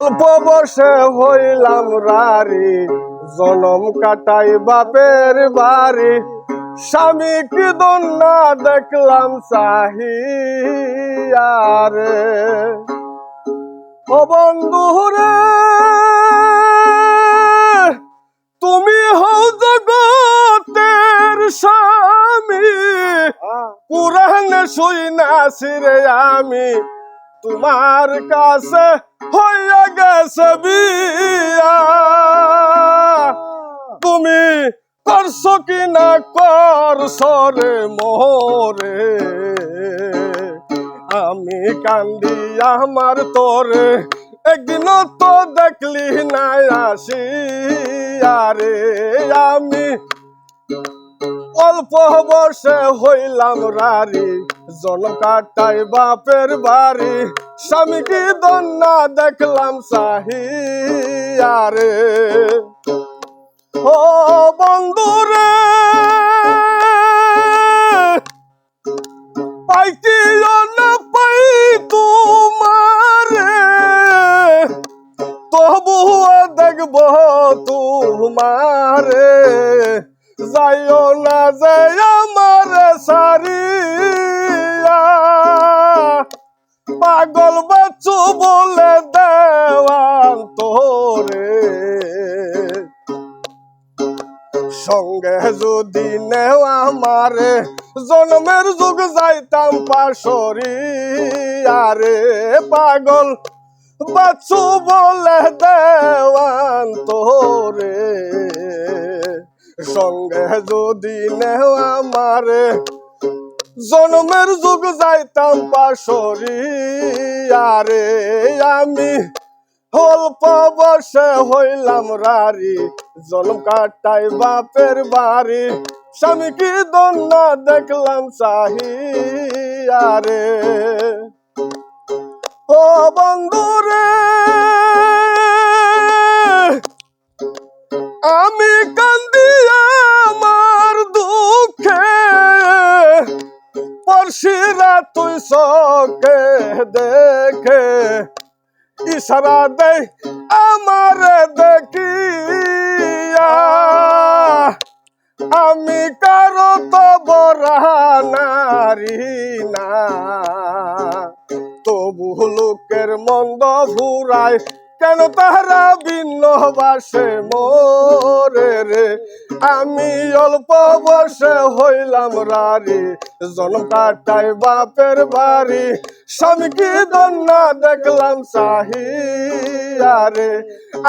অল্প বসে হইলাম রারি জনম কাটাই বাপের বাড়ি। স্বামী কি দেখলাম চাহিয়ারে। ও বন্ধু রে, তুমি হও জগতের স্বামী। পুরানে শুই নাছি রে আমি। তোমার কাছে হইয়া গেছে বিয়া তুমি করছ কি না করছ রে আমি কান্দি আমার তোরে, একদিন তো দেখলি না আসি আরে আমি অল্প বসে হইলাম রারি জন কাটাই বাপের বাড়ি। স্বামী কি দন্না দেখলাম সাহি আরে ও বন্ধুরে যাইও না যে আমার সারিয়া পাগল বাচ্চু বলে দেওয়ান তোরে সঙ্গে যদি নেও আমারে, জন্মের যুগ যাইতাম পাশরি আরে পাগল বাচ্চু বলে দেওয়ান তোরে সঙ্গে যদি নেও আমারে জন্মের যুগ যাইতাম পাশরি আরে আমি অল্প বসে হইলাম রারি জনম কাটাই বাপের বাড়ি। স্বামী কি দন্না দেখলাম চাহি আরে ও বন্ধুরে দেখে ইশারা দে আমার দেখিয়া। আমি কারও তো নারী না তবু লোকের মন্দ ফুরায় কেন তাহারা ভিন্ন বাসে মোরে রে? আমি অল্প বসে হইলাম রারি জন্ম কাটাই বাপের বাড়ি। স্বামী কি দন্না দেখলাম চাহিয়ারে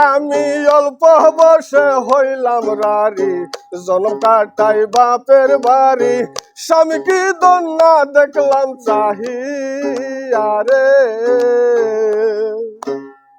আমি অল্প বসে হইলাম রারি জন্ম কাটাই বাপের বাড়ি। স্বামী কি দন্না দেখলাম চাহিয়ারে